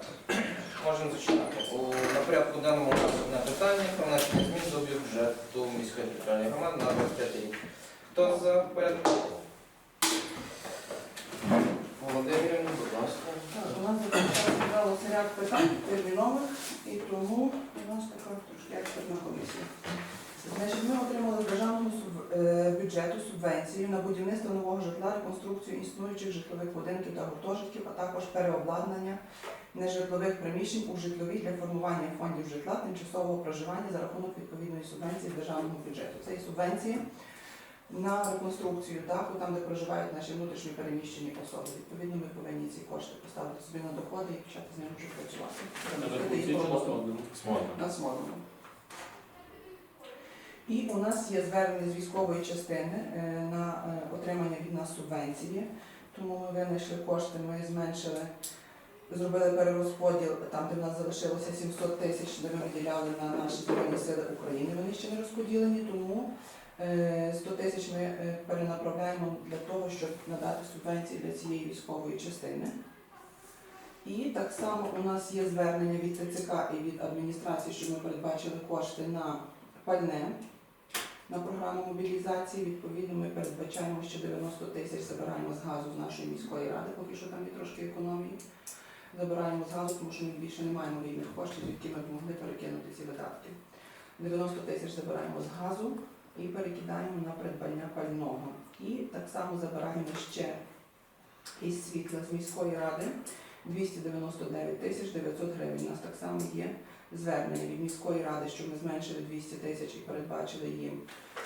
Так, можемо зачинати. На порядку денному у нас одне питання про внесення змін до бюджету міської територіальної громади на 25 рік. Хто за порядок? Володимирівна, будь ласка. У нас зібралося ряд питань термінових, і тому у нас така трошки експертна комісія. Значить, ми отримали з державного суб- е, бюджету субвенцію на будівництво нового житла, реконструкцію існуючих житлових будинків та гуртожитків, а також переобладнання нежитлових приміщень у житлові для формування фондів житла тимчасового проживання за рахунок відповідної субвенції з державного бюджету. Це є субвенції на реконструкцію даху, там, де проживають наші внутрішні переміщені особи. Відповідно, ми повинні ці кошти поставити собі на доходи і почати з ними вже працювати. На Смольному. І у нас є звернення з військової частини е, на е, отримання від нас субвенції, тому ми винайшли кошти, ми зменшили, зробили перерозподіл там, де в нас залишилося 700 тисяч, де ми виділяли на наші Збройні Сили України, вони ще не розподілені, тому е, 100 тисяч ми е, перенаправляємо для того, щоб надати субвенції для цієї військової частини. І так само у нас є звернення від ТЦК і від адміністрації, що ми передбачили кошти на пальне на програму мобілізації. Відповідно, ми передбачаємо ще 90 тисяч, забираємо з газу з нашої міської ради, поки що там є трошки економії. Забираємо з газу, тому що ми більше не маємо вільних коштів, які ми б могли перекинути ці видатки. 90 тисяч забираємо з газу і перекидаємо на придбання пального. І так само забираємо ще із світла з міської ради 299 тисяч 900 гривень. У нас так само є звернення від міської ради, що ми зменшили 200 тисяч і передбачили їм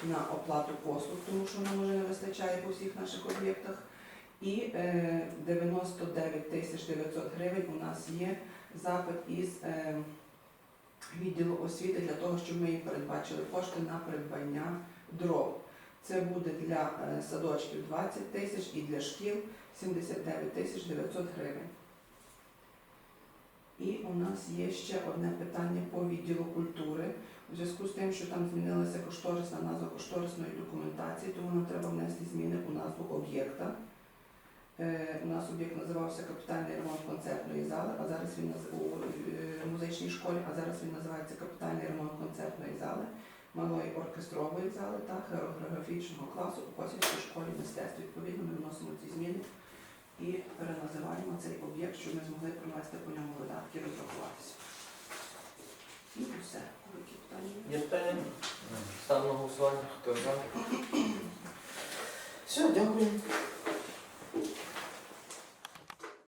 на оплату послуг, тому що нам вже не вистачає по всіх наших об'єктах. І е, 99 тисяч 900 гривень у нас є запит із е, відділу освіти для того, щоб ми їм передбачили кошти на придбання дров. Це буде для е, садочків 20 тисяч і для шкіл 79 тисяч 900 гривень. І у нас є ще одне питання по відділу культури. У зв'язку з тим, що там змінилася кошторисна назва кошторисної документації, тому нам треба внести зміни у назву об'єкта. Е, у нас об'єкт називався капітальний ремонт концертної зали, а зараз він наз- у е, музичній школі, а зараз він називається капітальний ремонт концертної зали, малої оркестрової зали та хореографічного класу у Косівській школі мистецтв. Відповідно, ми вносимо ці зміни і переназиваємо цей об'єкт, щоб ми змогли провести по ньому видатки і розрахуватися. І все. Які питання? Є питання? Ставимо на голосування. Хто за? Все, дякую.